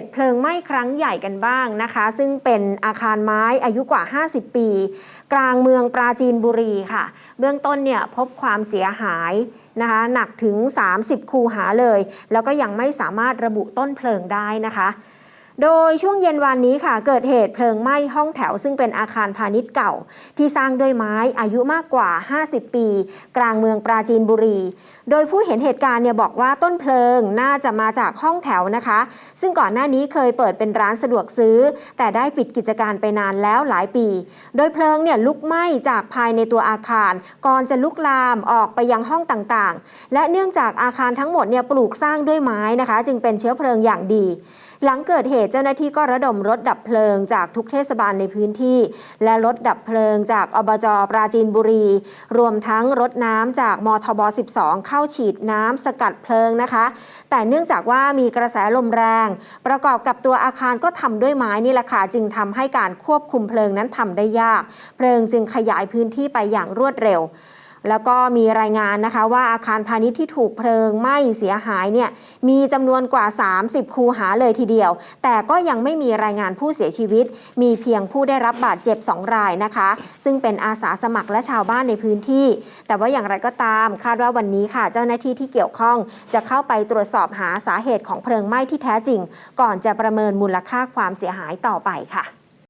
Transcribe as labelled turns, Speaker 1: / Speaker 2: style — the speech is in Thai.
Speaker 1: ตุเพลิงไหม้ครั้งใหญ่กันบ้างนะคะ ซึ่งเป็นอาคารไม้อายุกว่า 50 ปี กลางเมืองปราจีนบุรีค่ะ เบื้องต้นเนี่ยพบความเสียหายนะคะหนักถึง 30 คูหาเลย แล้วก็ยังไม่สามารถระบุต้นเพลิงได้นะคะ โดยช่วงเย็นวันนี้ค่ะ เกิดเหตุเพลิงไหม้ห้องแถว ซึ่งเป็นอาคารพาณิชย์เก่า ที่สร้างด้วยไม้อายุมากกว่า 50 ปี กลางเมืองปราจีนบุรี โดยผู้เห็นเหตุการณ์เนี่ยบอกว่าต้นเพลิงน่าจะมาจากห้องแถวนะคะ ซึ่งก่อนหน้านี้เคยเปิดเป็นร้านสะดวกซื้อ แต่ได้ปิดกิจการไปนานแล้วหลายปี โดยเพลิงเนี่ยลุกไหม้จากภายในตัวอาคารก่อนจะลุกลามออกไปยังห้องต่างๆ และเนื่องจากอาคารทั้งหมดเนี่ยปลูกสร้างด้วยไม้นะคะ จึงเป็นเชื้อเพลิงอย่างดี หลังเกิดเหตุเจ้าหน้าที่ก็ระดมรถดับเพลิงจากทุกเทศบาลในพื้นที่ และรถดับเพลิงจากอบจปราจีนบุรี รวมทั้งรถน้ำจากมทบ 12 เข้าฉีดน้ำสกัดเพลิงนะคะ แต่เนื่องจากว่ามีกระแสลมแรง ประกอบกับตัวอาคารก็ทำด้วยไม้นี่แหละค่ะจึงทำให้การควบคุมเพลิงนั้นทำได้ยาก เพลิงจึงขยายพื้นที่ไปอย่างรวดเร็ว แล้วก็มีรายงานนะคะว่าอาคารพาณิชย์ที่ถูกเพลิงไหม้เสียหายเนี่ยมีจำนวนกว่า 30 คูหาเลยทีเดียว แต่ก็ยังไม่มีรายงานผู้เสียชีวิต มีเพียงผู้ได้รับบาดเจ็บ 2 รายนะคะ ซึ่งเป็นอาสาสมัครและชาวบ้านในพื้นที่ แต่ว่าอย่างไรก็ตามคาดว่าวันนี้ค่ะ เจ้าหน้าที่ที่เกี่ยวข้อง จะเข้าไปตรวจสอบหาสาเหตุของเพลิงไหม้ที่แท้จริง ก่อนจะประเมินมูลค่าความเสียหายต่อไปค่ะ